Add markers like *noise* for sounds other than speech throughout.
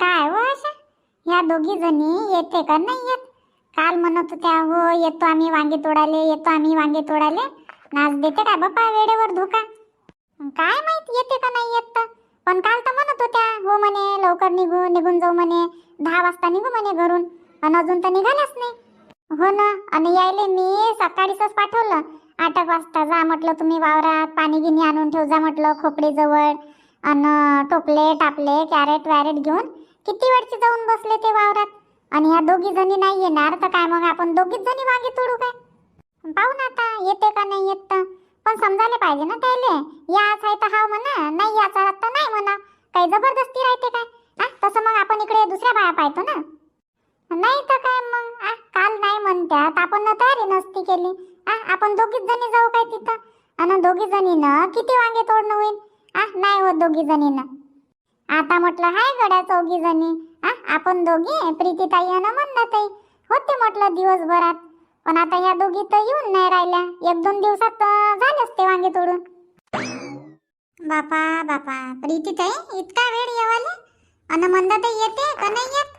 काय हो अशा? ह्या दोघी जणी येते का? नाही येत. काल म्हणत होत्या हो येतो आम्ही वांगे तोडाले येतो आम्ही वांगे तोडाले नाच देते का बापा वेळेवर धोका. काय माहीत येते का नाही येत तर? पण काल तर म्हणत होत्या हो म्हणे लवकर निघू निघून जाऊ म्हणे दहा वाजता निघू म्हणे घरून. आणि अजून तर निघाल्याच नाही. हो ना आणि यायले मी सकाळीच पाठवलं. आठ एक वाजता जा म्हटलं तुम्ही वावरात पाणी गिनी आणून ठेव जा म्हटलं खोपडीजवळ. आणि टोपले टापले कॅरेट वॅरेट घेऊन किती वेळची जाऊन बसले ते वावरात? आणि ह्या दोघी जणी नाही येणार तर काय मग आपण दोघीच जणी मागे तोडू काय? पाहू ना आता येते का नाही येत तर. पण समजायला पाहिजे ना त्याले. याच आहे तर हाव म्हणा नाही याचा तर नाही म्हणा. काही जबरदस्ती राहते काय? हा तसं मग आपण इकडे दुसऱ्या बाया पाहतो ना. नाही तर काय मग? आ, काल नाही म्हणतात आपण तयारी नसती केली. आ, आपण दोघीच जणी जाऊ काय तिथं? आणि दोघी जणीनं किती वांगे तोडणं होईल आ नाही होत दोघी जणीनं. आता म्हटलं हाय गड्या चौघी जणी आपण दोघी? प्रीतीताई आणि मंदाताई होते म्हटलं दिवसभरात पण आता या दोघी तर येऊन नाही राहिल्या. एक दोन दिवसात झाले असते वांगे तोडून. बापा बापा प्रीतीताई इतका वेळ येवाले? अन मंदाताई येते का नाही येत?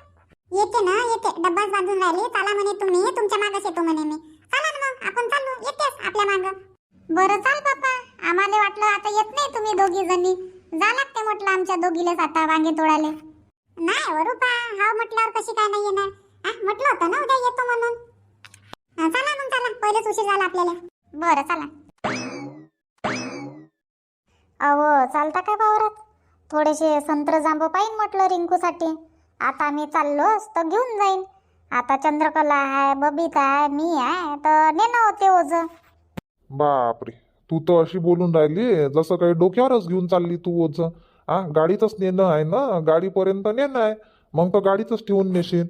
येते ना येते. डब्बाच बांधून राहिली. चला म्हणे तुम्ही. तुमच्या मागच येतो म्हणे मी. चला ना मग. आपण चाललो येतेस आपल्या माग. बरं चाल बापा. आम्हाला वाटलं आता येत नाही तुम्ही दोघी जणी जा लागते म्हटलं आमच्या दोघीलाच आता वांगे तोडाले नाही हो हा म्हटल्यावर कशी काय नाही येणार? आ, म्हटलं होतं ना उद्या येतो म्हणून. हा, चला मग चला. पहिलेच उशीर झाला आपल्याला. बरं चला. अहो चालता का वावरात? थोडेसे संत्र जांब पाहिन म्हटलं रिंकूसाठी. आता मी चाललोच तर घेऊन जाईन. आता चंद्रकला आहे बबिता आहे मी आहे तर नेणं होते ओझ. बापरे. तू तर अशी बोलून राहिली जसं काही डोक्यावरच घेऊन चालली तू ओझ. हा गाडीतच नेणं आहे ना गाडीपर्यंत नेणं आहे मग तर गाडीतच ठेवून नेशील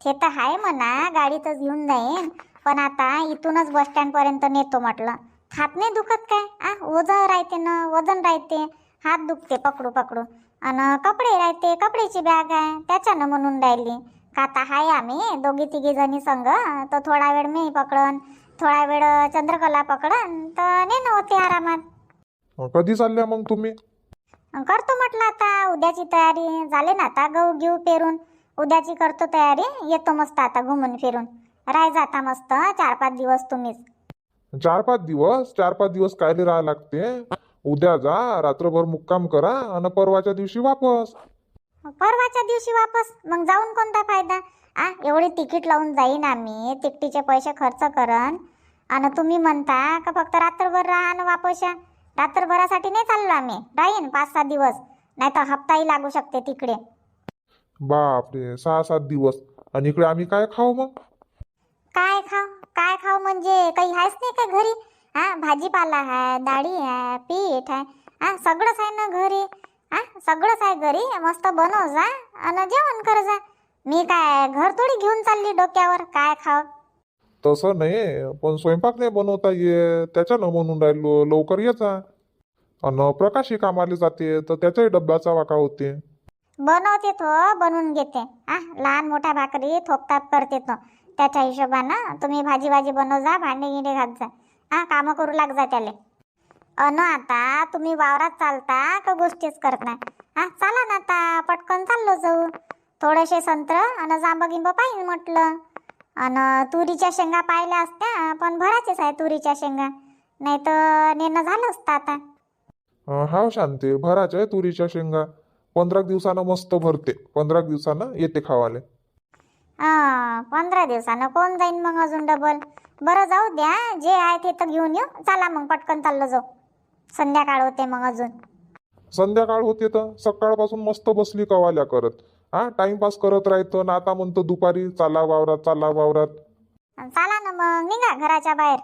ते तर आहे म्हणा गाडीतच घेऊन जाईन पण आता इथूनच बस स्टँड पर्यंत नेतो म्हटलं. हात नाही दुखत काय? आ वजन राहते ना वजन राहते हात दुखते पकडू पकडू. आणि कपडे राहते कपड्याची बॅग आहे त्याच्यानं म्हणून राहिली. का आता हाय आम्ही दोघी तिघी जणी संग तर थोडा वेळ मी पकडन थोडा वेळ चंद्रकला पकडन तर नेणं होते आरामात. अं, कधी चालल्या मग तुम्ही? करतो म्हटलं आता उद्याची तयारी झाले ना आता गहू घेऊ पेरून. उद्याची करतो तयारी येतो मस्त आता घुमून फिरून. राय जाता मस्त चार पाच दिवस तुम्हीच. चार पाच दिवस? चार पाच दिवस कायले राहा लागते? उद्या जा रात्रभर मुक्काम करा आणि परवाच्या दिवशी वापस. परवाच्या दिवशी वापस मग जाऊन कोणता फायदा? आ एवढी तिकीट लावून जाईन आम्ही. तिकटीचे पैसे खर्च करन. आणि तुम्ही म्हणता का फक्त रात्रभर राहा आणि वापस? या रात्रभरासाठी नाही चाललो आम्ही. राहीन पाच सहा दिवस. नाही तर हप्ताही लागू शकते तिकडे. बापरे सहा सात दिवस. आणि इकडे आम्ही काय खाऊ मग? काय खाव काय खाव म्हणजे? काही आहेच नाही का घरी? हा भाजीपाला आहे डाळी आहे पीठ आहे. हा सगळंच आहे ना घरी? हा सगळंच आहे घरी? मस्त बनव जा. आणि जेवण कर जा. मी काय घर थोडी घेऊन चालली डोक्यावर काय खाव? तसं नाही पण स्वयंपाक नाही बनवता ये त्याच्यानं म्हणून राहिलो लवकर येचा अन प्रकाशी कामाला जाते तर त्याच्याही डब्याचा वाका होते. बनवते तो बनवून घेते. हा लहान मोठ्या भाकरी थोपताप करते तो. त्याच्या हिशोबानं तुम्ही भाजी भाजी बनव जा भांडे गिंडे घात जा. हा कामं करू लाग जा त्याले. अन आता तुम्ही वावरात चालता का गोष्टीच करत हा चला ना आता पटकन चाललो जाऊ. थोडेसे संत्र आणि जांब गिंब पाहिजे म्हटलं. अन तुरीच्या शेंगा पाहिल्या असत्या पण भराचेच आहे तुरीच्या शेंगा. नाही तर नेणं झालं असतं आता. अं, हाव शांती भराच्या आहे तुरीच्या शेंगा. पंधरा दिवसानं मस्त भरते. पंधरा दिवसानं येते खावाले. हा पंधरा दिवसानं कोण जाईन मग अजून डबल? बरं जाऊ द्या जे आहे ते तर घेऊन येऊ. चला मग पटकन चाललो जाऊ. संध्याकाळ होते मग अजून. संध्याकाळ होते तर सकाळपासून मस्त बसली कवाल्या करत. हा टाइमपास करत राहतो ना आता म्हणतो दुपारी चाला वावरात चाला वावरात. चाला ना मग निघा घराच्या बाहेर.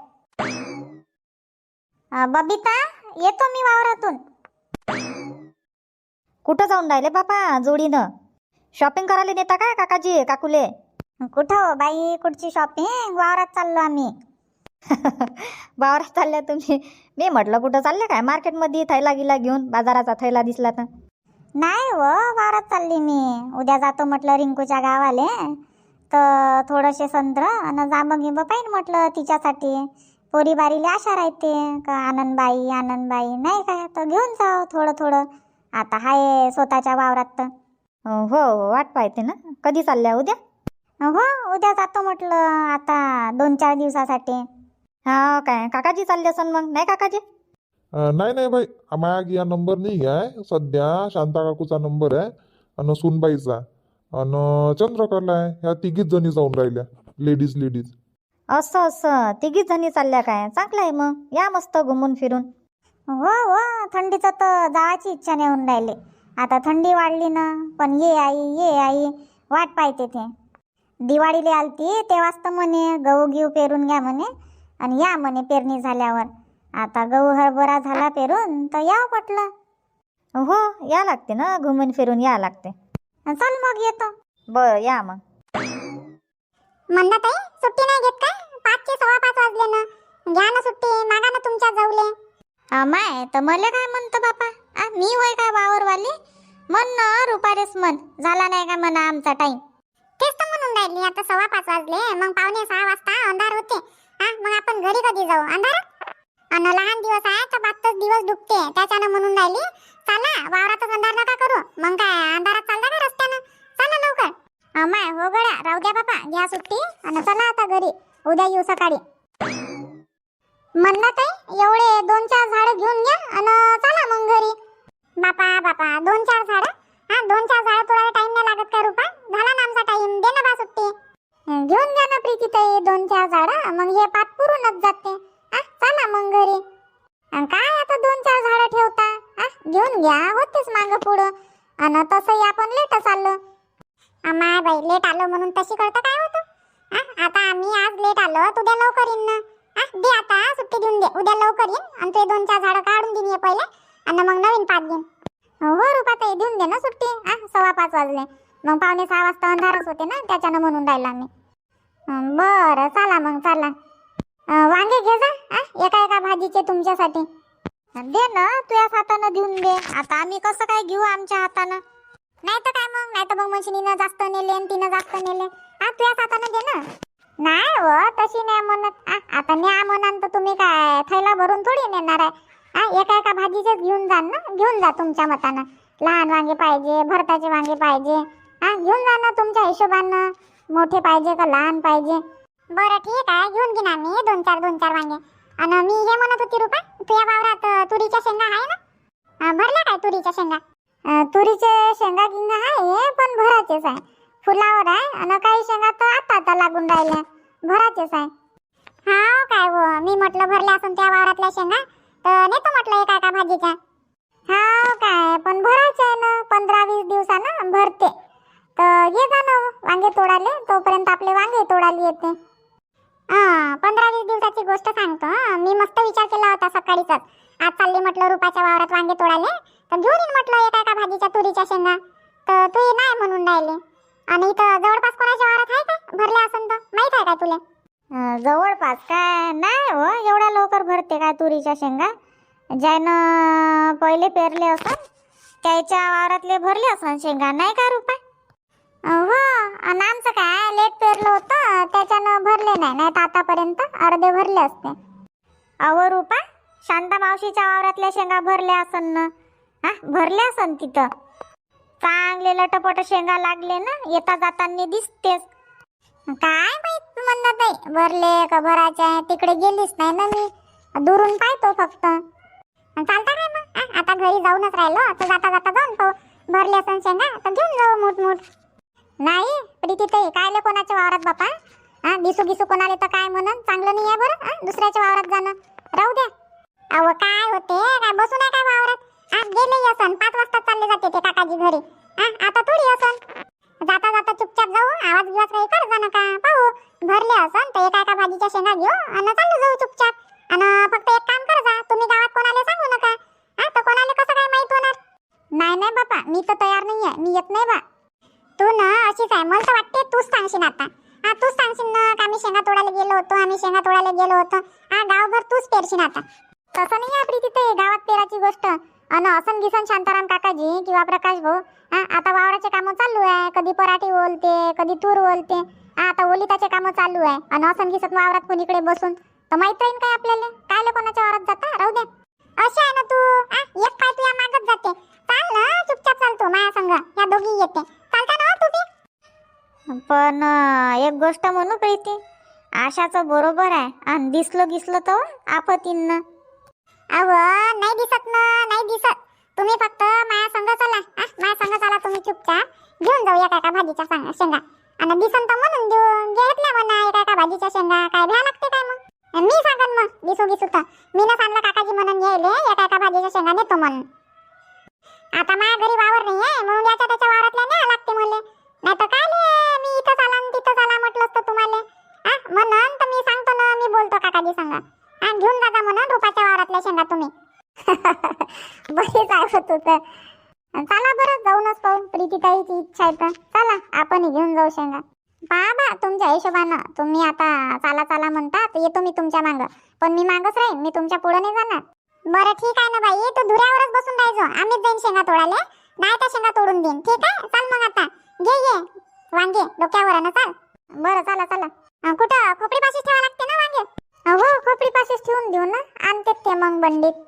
अं, बबिता येतो मी वावरातून. कुठं जाऊन राहिले बापा जोडीनं? शॉपिंग करायला नेता काय काकाजी काकुले? कुठं हो बाई कुठची शॉपिंग वावरात चाललो आम्ही. *laughs* वावरात चालल्या तुम्ही. मी म्हटलं कुठं चालले काय? मार्केटमध्ये थैला गिला घेऊन बाजाराचा थैला दिसला तर. नाही हो वावरात चालली मी. उद्या जातो म्हटलं रिंकूच्या गावाले. तर थोडेसे संत्र आणि जांब गिंब पाहिजे म्हटलं तिच्यासाठी. पोरी बारीले आशा राहते. का आनंदबाई आनंदबाई. नाही काय तर घेऊन जाव थोडं थोडं. आता हाय स्वतःच्या वावरात. तर हो हो वाट पाहते ना. कधी चालल्या उद्या? हो उद्या जातो म्हटलं. आता दोन चार दिवसासाठी. हा काय काकाजी चालले असन मग? नाही काकाजी? नाही नाही बाई मायाग या नंबर नाही आहे. सध्या शांता काकूचा नंबर आहे आणि सुनबाईचा आणि चंद्रकला आहे. ह्या तिघीच जणी जाऊन राहिल्या. लेडीज लेडीज असं असं. तिघीच जणी चालल्या काय? चांगलं आहे मग. या मस्त घुमून फिरून. हो हो थंडीचं तर जायची इच्छा नाही होऊन राहिले. आता थंडी वाढली ना. पण ये आई ये आई. वाट पाहते ते. दिवाळीला आलती तेव्हाच तर म्हणे गहू घेऊ पेरून घ्या म्हणे. आणि या म्हणे पेरणी झाल्यावर. आता गहू हरभरा झाला पेरून तर याव म्हटलं. हो या लागते ना घुमून फिरून या लागते. चल मग येतो. बरं या मग. मंदाताई सुट्टी नाही घेत काय? पाचचे सव्वा पाच वाजले ना. घ्या ना सुट्टी मागा ना तुमच्या जाऊले माय तर मला काय म्हणतो बापा? आ, मी होय काय वावरवाली? म्हण ना रुपारेस म्हण. झाला नाही का म्हणा आमचा टाइम तेच तर म्हणून राहिली आता सव्वा पाच वाजले. मग पावणे सहा वाजता अंधार होते. हा मग आपण घरी कधी जाऊ? अंधारात? आणि लहान दिवस आहे तर बातच दिवस दुखते. त्याच्यानं म्हणून राहिली चला वावरातच अंधार नका करू. मग काय अंधारात चालता का रस्त्यानं? चला लवकर. अमाय हो गड्या राहू द्या बापा घ्या सुट्टी आणि चला आता घरी. उद्या येऊ सकाळी. म्हणलं ताई एवढे दोन चार झाडं घेऊन घ्या आणि चला मग घरी. बापा बापा दोन चार झाडं? हा दोन चार झाडं तोडायला टाइम नाही लागत का रुपा? झाला ना आमचा टाइम दे ना बा सुट्टी. घेऊन घ्या ना प्रीती ताई दोन चार झाडं मग हे पात पुरूनच जाते. ना मग घरी. काय आता दोन चार झाडं ठेवता? हा घेऊन घ्या होतेच माग पुढं. आणि तसंही आपण लेटच आलो माय बाई लेट आलो म्हणून तशी करता काय होतं? आता आम्ही आज लेट आलो उद्या लवकर येईन ना. आ, दे आता सुट्टी देऊन दे. उद्या लवकर येईन आणि ते दोन चार झाडं काढून देईन ये पहिले. आणि मग नवीन पाच घेईन. हो ते देऊन दे ना सुट्टी. आ सव्वा पाच वाजले. मग पावणे सहा वाजता अंधारच होते ना त्याच्यानं म्हणून राहिला मी बरं चला मग चला. वांगे घे जा एका एका भाजीचे तुमच्यासाठी. दे ना तुझ्याच हातानं देऊन दे. आता आम्ही कसं काय घेऊ आमच्या हातानं? नाही तर काय मग? नाही तर मग मशिनीनं जास्त नेले आणि तिनं जास्त नेले. हा तुझ्याच हातानं दे ना. नाही व तशी नाही म्हणत. आ, आता न्या म्हणान तर तुम्ही काय थैला भरून थोडी नेणार आहे. हा एका एका भाजीचेच घेऊन जा ना. घेऊन जा तुमच्या मतानं. लहान वांगे पाहिजे भरताचे वांगे पाहिजे. हा घेऊन जा ना तुमच्या हिशोबानं. मोठे पाहिजे का लहान पाहिजे? बरं ठीक आहे घेऊन घेणार आम्ही दोन चार दोन चार वांगे. आणि मी हे म्हणत होती रुपा तुझ्या वावरात तुरीच्या शेंगा आहे ना? भरल्या काय तुरीच्या शेंगा? तुरीचे शेंगा गिंगा आहे पण भराचेच आहे. फुलावर आहे आणि काही शेंगा तर आता आता लागून राहिल्या. भराचेच आहे. हा काय वो मी म्हटलं भरल्या असून त्या वावरातल्या शेंगा तर नेतो म्हटलं एका एका भाजीच्या. हा काय पण भरायचं आहे ना पंधरा वीस दिवसानं भरते. तर ये जा ना वांगे तोडाले तोपर्यंत आपले वांगे तोडाले येते. पंधरा वीस दिवसाची गोष्ट सांगतो मी मस्त विचार केला होता सकाळीच. आज चालली म्हटलं रुपाच्या वावरात वांगे तोडाले तर घेऊन येईन म्हटलं एका एका भाजीच्या तुरीच्या शेंगा. तर तू नाही म्हणून राहिले. आणि इथं जवळपास कोणाच्या वावरात आहे का? भरले असन तर. माहीत आहे का तुला? जवळपास काय? नाही हो एवढ्या लवकर भरते काय तुरीच्या शेंगा. ज्यानं पहिले पेरले असन त्याच्या वावरातले भरले असन शेंगा. नाही का रुपा? हो आणि आमचं काय लेट पेरलं होतं त्याच्यानं भरले नाही नाही तर आतापर्यंत अर्धे भरले असते. अहो रूपा शांता मावशीच्या वावरातल्या शेंगा भरल्या असन ना? हा भरल्या असन तिथं. चांगले लटपट शेंगा लागले ना येता जाताना दिसतेच. काय माहीत म्हणत नाही. भरले का भरायचे तिकडे गेलीच नाही ना मी. दुरून पाहतो फक्त. चालता काय मग? आता घरी जाऊनच राहिलो तर जाता जाता जाऊन पाहू. भरले असन शेंगा तर घेऊन जाऊ मोठमोठ. नाही प्रीती ताई कायले कोणाच्या वावरात बापा? हा दिसू गिसू कोणाले तर काय म्हणन? चांगलं नाही आहे बरं हा दुसऱ्याच्या वावरात जाणं. राहू द्या. अहो काय होते? काय बसू नाही काय वावरात? आज गेले असन पाच वाजता चालले जाते ते काकाजी घरी. हा आता थोडी असन जाता जाता चुपचाप जाऊ आवाज बिवाज काही कर जा नका पाहू. भरले असन तर एका एका भाजीच्या शेंगा घेऊ आणि चालू जाऊ चुपचाप. आणि फक्त एक काम कर जा तुम्ही गावात कोणाला सांगू नका. हा तर कोणाला कसं काय माहीत होणार? नाही नाही बापा मी तर तयार नाही आहे मी येत नाही बा. तू ना अशीच आहे. मला तर वाटते तूच सांगशील आता. हा तूच सांगशील ना का आम्ही शेंगा तोडायला गेलो होतो आम्ही शेंगा तोडायला गेलो होतो? हा गावभर तूच पेरशील आता. तसं नाही आहे प्रीती ते गावात पेराची गोष्ट. अन असन गिसन शांताराम काकाजी किंवा प्रकाश भाऊ हा आता वावराचे कामं चालू आहे. कधी पराठी ओलते कधी तूर ओलते. हा आता ओलिताचे कामं चालू आहे. अन असन गिसन वावरात कोणीकडे बसून. तर माहीत राहीन काय आपल्याला? काय कोणाच्या वावरात जाता? राहू द्या. अशी आहे ना तू आ, एक पाय तुया मागत पण एक गोष्ट म्हणू प्रीती. आशाचं बरोबर आहे. आणि दिसलो गिसलो तर आपतींना अव नाही दिसत ना नाही दिसत. तुम्ही फक्त माया संग चला. आ, माया संग चला तुम्ही चुपचाप. घेऊन जाऊ एका एका भाजीच्या सांग शेंगा. आणि दिसन तर म्हणून देऊ घेतल्या म्हणा एका एका भाजीच्या शेंगा. काय भ्या लागते काय मग? मी सांगन मग दिसू दिसू तर. मी ना सांगलं काकाजी म्हणून यायले एका एका भाजीच्या शेंगा नेतो म्हणून. आता माझ्या घरी वावर नाही आहे म्हणून याच्या त्याच्या वावरातल्या न्याय लागते मला. नाही तर काय ले, मी इथं चाला आणि तिथं चाला म्हटलं असतं तुम्हाला. हा म्हणून तर मी सांगतो ना मी बोलतो काकाजी सांगा. हा घेऊन जाता म्हणून रुपाच्या वावरातल्या शेंगा तुम्ही. *laughs* बरेच आहे तू तर. चला बरं जाऊनच पाहू. प्रीतीताईची इच्छा आहे तर. चला आपण घेऊन जाऊ शेंगा. पहा बा तुमच्या हिशोबानं. तुम्ही आता चाला चाला म्हणता तर येतो मी तुमच्या मागं. पण मी मागच राहीन मी तुमच्यापुढे नाही जाणार. बरं ठीक आहे ना बाई तू धुऱ्यावरच बसून राहायचो. आम्हीच जाईन शेंगा तोडाले नाही त्या शेंगा तोडून देईन. ठीक आहे? चल मग आता. घे घे. वांगे डोक्यावर ना चाल. बरं चला चला. कुठं? खोपडी पाशीच ठेवा लागते ना वांगे? हो खोपडी पाशीच ठेवून देऊ ना. आणते ते मग बंडीत.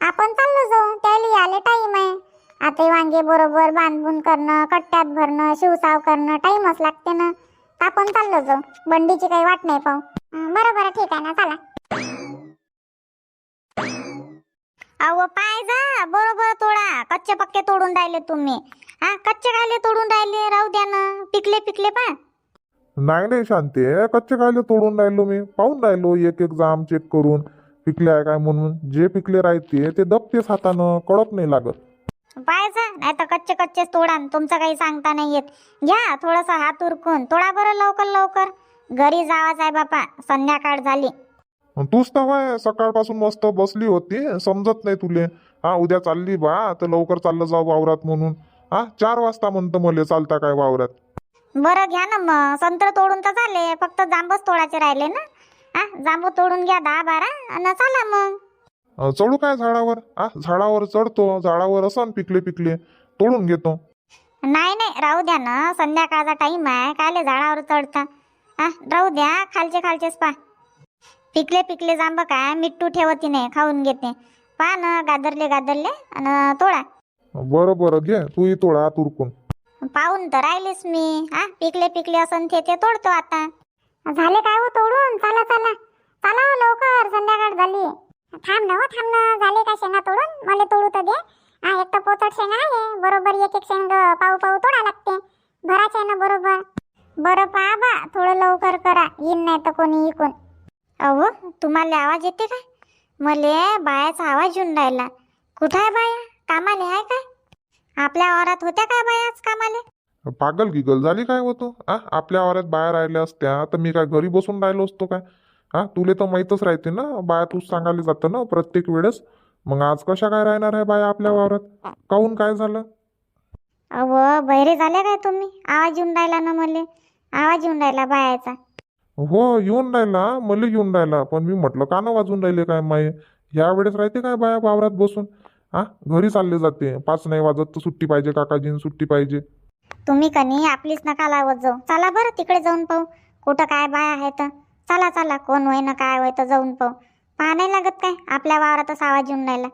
आपण चाललो जाऊ. त्याला आले टाईम आहे. आता वांगे बरोबर बांधून करणं कट्ट्यात भरणं शिवसाव करणं टाईमच लागते ना. तर आपण चाललो जाऊ. बंडीची काही वाट नाही पाहू. बरं बरं ठीक आहे ना चला. अहो पाय जा. बरोबर तोडा कच्चे पक्के तोडून राहिले तुम्ही. हा कच्चे खायले तोडून राहिले? राहू द्या ना. पिकले पिकले पा नाही नाही शांती. कच्चे कायले तोडून राहिलो मी. पाहून राहिलो एक एक जाम चेक करून. पिकले आहे काय म्हणून? जे पिकले राहते ते दबतेच हातानं. कळत नाही लागत. पाय जा नाही तर कच्चे कच्चेच तोडा. न तुमचं काही सांगता नाही येत. घ्या थोडस हात उरकून. तोडा बरं लवकर लवकर. घरी जावाच आहे बापा संध्याकाळ झाली. अन तूच तर सकाळपासून मस्त बसली होती. समजत नाही तुले. हा उद्या चालली बा तर लवकर चाललं जाऊ वावरात म्हणून. हा चार वाजता म्हणतं मले चालता काय वावरात. बरं घ्या ना मग. संत्र तोडून तर झाले फक्त जांबच तोडायचे राहिले ना. हा जांबू तोडून घ्या दहा बारा आणि चला मग. अं, चढू काय झाडावर? हा झाडावर चढतो झाडावर असन पिकले पिकले. तोडून घेतो. नाही नाही राहू द्या ना. संध्याकाळचा टाइम आहे कायले झाडावर चढता? हा राहू द्या खालचे खालचेच पा पिकले पिकले जांब काय मिट्टू ठेवती नाही खाऊन घेते. पा ना गादरले गादरले आणि तोडा. बरं बरं घे. तूही तोडा आत उरकून. पाहून तर राहिलेच मी. हा पिकले पिकले असन ते ते तोडतो आता. झाले काय हो तोडून? चला चला. चला हो लवकर. संध्याकाळ झाली. थांब ना हो थांब ना. झाले का शेंगा तोडून? मला तोडू तर दे. हा एक तर पोचट शेंगा आहे. बरोबर एक एक शेंग पाऊ पाऊ तोडा लागते. भराचे आहे ना बरोबर. बरं पहा बा थोडं लवकर करा. येईन नाही तर कोणी इकून. अहो तुम्हाला आवाज येते काय मले बायाचा आवाज येऊन राहिला. कुठं आहे बाया? कामाले आहे काय? आपल्या वावरात होत्या काय बाया आज कामाले? पागल गिगल झाली काय होतो आ? आपल्या वावरात बाहेर राहिल्या असत्या तर मी काय घरी बसून राहिलो असतो काय? हा तुले तर माहीतच राहते ना बाया तूच सांगायला जातं ना प्रत्येक वेळेस. मग आज कशा काय राहणार आहे बाया आपल्या वावरात? काहून काय झालं? अव बहिरे झाले काय तुम्ही? आवाज येऊन राहिला ना मले. आवाज येऊन राहिला बायाचा. हो येऊन राहिला. मला येऊन राहिला. पण मी म्हटलं कानं वाजून राहिले काय माये? ह्या वेळेस राहते काय बाया वावरात बसून? हा घरी चालले जाते. पाच नाही वाजत तर सुट्टी पाहिजे काकाजीन सुट्टी पाहिजे. तुम्ही कनी आपलीच नका लावत जाऊ? चला बरं तिकडे जाऊन पाहू. कुठं काय बाया आहे तर चला चला. कोण होय ना काय होय तर जाऊन पाहू. पहा नाही लागत काय? आपल्या वावरातच आवाज येऊन राहिला.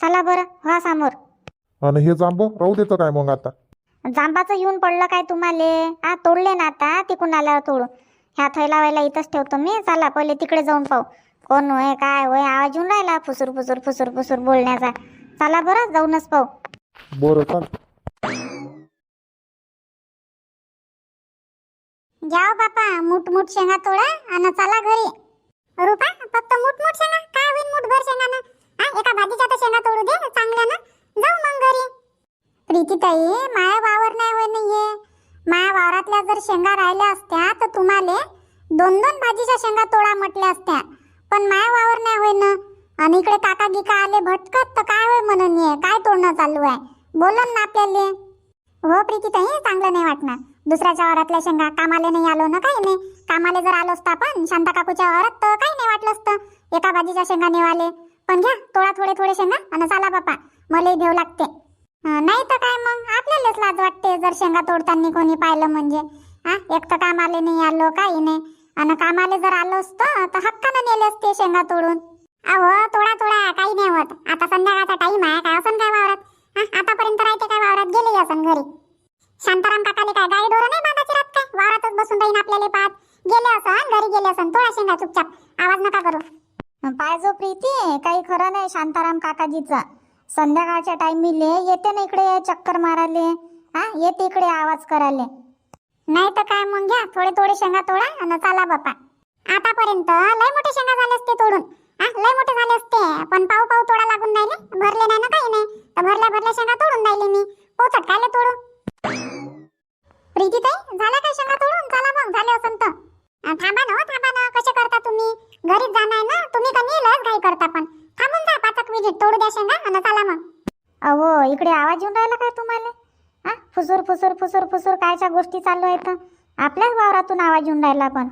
चला बरं व्हा समोर. आणि हे जांब राहू देतं काय मग आता? जांबाचं येऊन पडलं काय तुम्हाले? आ तोडले ना आता तिकून आल्यावर तोडू. ह्या थैला व्हायला इथंच ठेवतो मी. चला पहिले तिकडे जाऊन पाहू. कोण होय काय होय आवाज येऊन राहिला फुसूर फुसूर फुसूर फुसूर बोलण्याचा. चला बरं जाऊनच पाहू. बरं चाल. जाओ बापा मुठ मुठ शेंगा तोडा आणि चला घरी. रुपा फक्त मुठ मुठ शेंगा? काय होईल मुठ भर शेंगा ना हा एका भाजीच्या तर शेंगा तोडू दे चांगल्या ना जाऊ मग घरी. प्रीतीताई माया वावर नाही होय नाहीये. माया वावरातल्या जर शेंगा राहिल्या असत्या तर दोन दोन भाजीच्या शेंगा तोडा म्हटल्या असत्या. पण माय वावर नाही होय ना आणि इकडे काका गिका आले भटकत तर काय होय म्हणून ये काय तोडणं चालू आहे? बोलन ना आपल्याला. हो प्रीती प्रीतीताई चांगलं नाही वाटणार. दुसऱ्याच्या वावरातल्या शेंगा कामाला नाही आलो ना काही नाही. कामाले जर आलो असता आपण शांता काकूच्या वावरात तर काही नाही वाटलं असतं. एका भाजीच्या शेंगा नेवाले. पण घ्या थोडा थोडे थोडे शेंगा आणि चला बापा मलाही भेव लागते. नाही तर काय मग? आपल्यालाच लाज वाटते जर शेंगा तोडताना कोणी पाहिलं म्हणजे. हा एक तर कामाले नाही आलो काही नाही. आणि कामाले जर आलो असतं तर हक्कानं नेले असते शेंगा तोडून. अहो तोडा तोडा काही नाही होत. आता संध्याकाळचा टाइम आहे काय असं काय वावरात? हा, आतापर्यंत राहते काय वावरात? गेले असन घरी. शांताराम काकाले काय गाडी डोरं नाही बांधायची रात काय? वावरातच बसून राहीन आपल्याला पाहत. गेले असन घरी गेले असन तोडा शेंगा चुपचाप. आवाज नका करू. पाहिजो प्रीती काही खरं नाही शांताराम काकाजीचा. संध्याकाळच्या टायमिले येते ना इकडे चक्कर माराले. हा येते इकडे आवाज करायले नाही तर काय मग घ्या. थोडे थोडे शेंगा तोडा आणि चाला बापा. आतापर्यंत लय मोठे शेंगा झाले असते तोडून. हा लय मोठे झाले असते. पण पाऊ पाऊ तोडा लागून राहिले. भरले नाही ना काही नाही. तर भरल्या भरल्या शेंगा तोडून राहिले मी. हो, पोचट काय तोडू. प्रीती ताई झाला काय शेंगा तोडून? चला मग झाले असं तर. थांबा ना हो, थांबा ना. कसे करता तुम्ही? घरीच जाणार ना? तुम्ही का लस घाई करता पण. थांबून जा पाचक विजिट तोडू द्या शेंगा आणि चला मग. अहो इकडे आवाज येऊन राहिला काय तुम्हाला? हा? फुसूर फुसूर फुसूर फुसूर कायच्या गोष्टी चालू आहेत? आपल्याच वावरातून आवाज येऊन राहिला पण.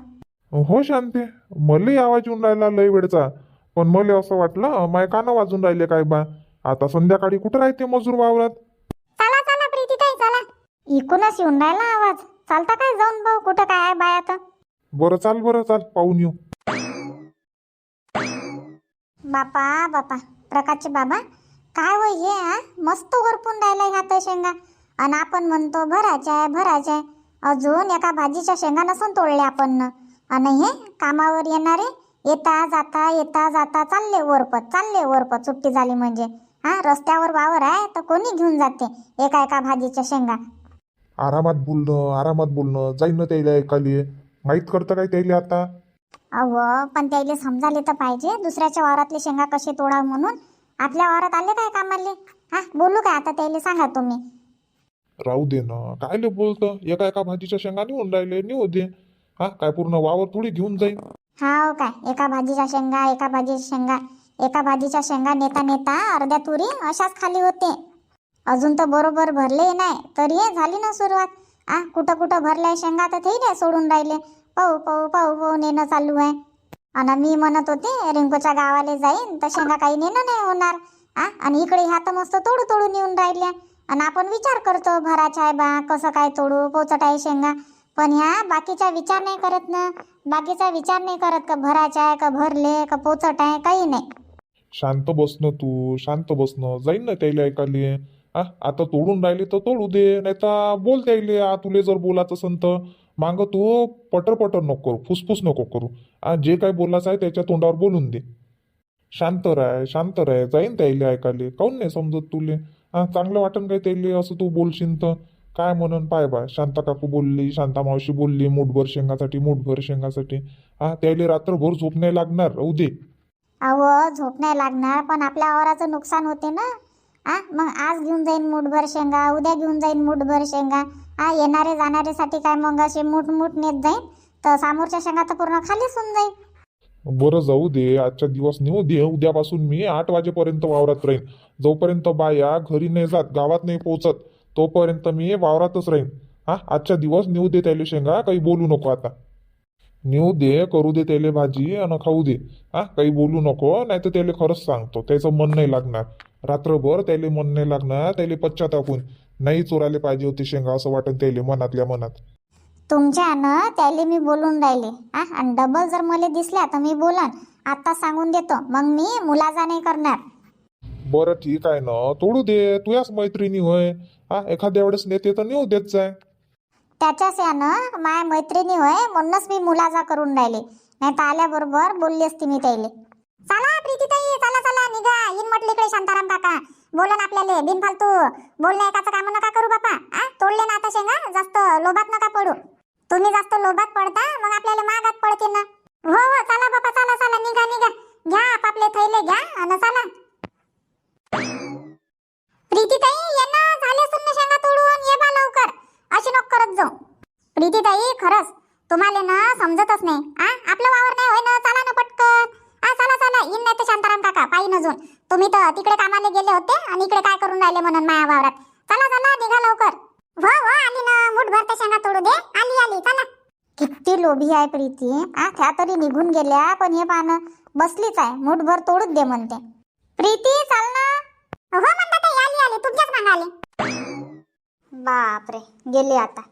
हो शांती. मलाही आवाज येऊन राहिला लय वेळचा. पण मला असं वाटलं माय कानं वाजून राहिले काय बा? आता संध्याकाळी कुठं राहते मजूर वावरात? चला चला प्रीती ताई चला. इकूनच येऊन राहिला आवाज. चालता काय जाऊन भाऊ? कुठं काय आहे बाया तर? बरं चाल बरं चाल पाहून येऊ. बापा बापा. प्रकाशचे बाबा काय होय हे हा? मस्त वरपून राहिला ह्या तर शेंगा. आणि आपण म्हणतो भरायच्या आहे भरायच्या. आहे अजून एका भाजीच्या शेंगा नसून तोडल्या आपण. आणि हे कामावर येणारे येता जाता येता जाता चालले वरपत चालले वरपत. सुट्टी झाली म्हणजे. हा रस्त्यावर वावर आहे तर कोणी घेऊन जाते एका एका भाजीच्या शेंगा? आरामात बोलणं आरामात बोलणं. जाईन ना त्याला ऐकाली माहीत करतं काय त्याला आता? अव पण त्याले समजाले तर पाहिजे. दुसऱ्याच्या वावरातले शेंगा कसे तोडाव म्हणून. आपल्या वावरात आले काय कामाले? हा बोलू काय आता त्याले सांगा तुम्ही. राहू दे ना. कायले बोलतं? एका एका भाजीच्या शेंगा नेऊन राहिले नेऊ दे. हा काय पूर्ण वावर थोडी घेऊन जाईन. हाव हो काय? एका भाजीच्या शेंगा एका भाजीच्या शेंगा एका भाजीच्या शेंगा नेता नेता अर्ध्या तुरी अशाच खाली होते. अजून तर बरोबर भरले नाही तरी हे झाली ना सुरुवात. आ कुठं कुठं भरल्या शेंगा तर ते नाही सोडून राहिले. पाहू पाहू पाहू पाहू नेणं चालू आहे. आणि मी म्हणत होते रिंकूच्या गावाला जाईन तर शेंगा काही नेणं नाही होणार. आ आणि इकडे ह्या तर मस्त तोडू तोडून नेऊन राहिल्या. आणि आपण विचार करतो भराच्या आहे बा कसं काय तोडू पोचट आहे शेंगा. पण ह्या बाकीचा विचार नाही करत ना. बाकीचा विचार नाही करत का भरायचा आहे का भरले का पोचट आहे काही नाही. शांत बसणं तू शांत बसणं जाईन ना त्याला ऐकाली आता तोडून राहिले तर तोडू दे नाही तर बोल त्याले आ तुले जर बोलायचं असन तर. मागं तू पटर पटर नको करू फुसफुस नको करू. आ जे काय बोलायचं आहे त्याच्या तोंडावर बोलून दे. शांत राह शांत राह. जाईन त्याला ऐकाले काऊन नाही समजत तुले? हा चांगलं वाटन काय त्याले? असं तू बोलशील तर. काय म्हणून पाय बाय शांता काकू बोलली शांता मावशी बोलली मुठभर शेंगासाठी मुठभर शेंगासाठी. हा त्याले रात्रभर झोप नाही लागणार राहू दे. अहो झोप नाही लागणार पण आपल्या आवराचं नुकसान होते ना? आ मग आज घेऊन जाईन मुठभर शेंगा उद्या घेऊन जाईन मुठभर शेंगा. हा येणारे जाणाऱ्यासाठी काय मग असे मूठ मूठ नेत जाईन? तर समोरच्या शेंगा तर पूर्ण खालीच होऊन जाईल बरं जाऊ दे आजच्या दिवस नेऊ दे उद्यापासून मी आठ वाजेपर्यंत वावरात राहीन. जोपर्यंत बाया घरी नाही जात गावात नाही पोहोचत तोपर्यंत मी वावरातच राहीन. हा आजच्या दिवस नेऊ दे त्याले शेंगा काही बोलू नको आता. नेऊ दे करू दे त्याले भाजी आणि खाऊ दे. हा काही बोलू नको नाही तर त्याले खरंच सांगतो त्याचं मन नाही लागणार. रात्रभर त्याले मन नाही लागणार त्याले पश्चातापून नाही चोरायला पाहिजे होती शेंगा असं वाटन त्याले मनातल्या मनात. तुमच्यानं त्याले मी बोलून राहिले. आ आणि डबल जर मला दिसल्या तर मी बोलन. आता सांगून देतो. मग मी मुलाजा नाही करणार. बरं ठीक आहे ना. तोडू दे. तुझ्याच मैत्रिणी होय. हा एखाद्या वेळेस नेते तर नेऊ देत जाय. त्याच्याच यानं माया मैत्रिणी होय म्हणूनच मी मुलाजा करून राहिले. नाही तर आल्याबरोबर बोलली असती मी त्याले. चला प्रीतीताई चला चला निघा. येईन म्हटलं इकडे शांताराम काका. बोलन आपल्याला बिनफालतू. बोलणे एकाचं काम नका करू बापा. आ तोडले ना आता शेंगा. जास्त लोभात नका पडू. तुम्ही जास्त लोभात पडता मग आपल्याला मागात पडते ना. हो हो चला बापा चला चला निघा निघा. घ्या आपापले थैले घ्या आणि चला. प्रीतीताई यांना झाले सुन्न शेंगा तोडून ये बा लवकर. अशी नको करत जाऊ. प्रीतीताई खरंच तुम्हाला ना समजतच नाही. आ आपलं वावर नाही होय ना? चला ना पटकन. आ चला चला इन नाही तर शांताराम काका पायी अजून तुम्ही तर तिकडे कामाला गेले होते आणि इकडे काय करून राहिले म्हणून माया वावरात. चला चला निघा लवकर. हो हो आली ना. मुठ भरते शेंगा तोडू दे. आली आली. चला. किती लोभी आहे प्रीती. आ त्या तरी निघून गेल्या पण हे पाहणं बसलीच आहे. मुठभर तोडूच दे म्हणते. प्रीती चाल ना. हो म्हणतात आली आली. तुमच्याच मागाले बापरे. गेले आता.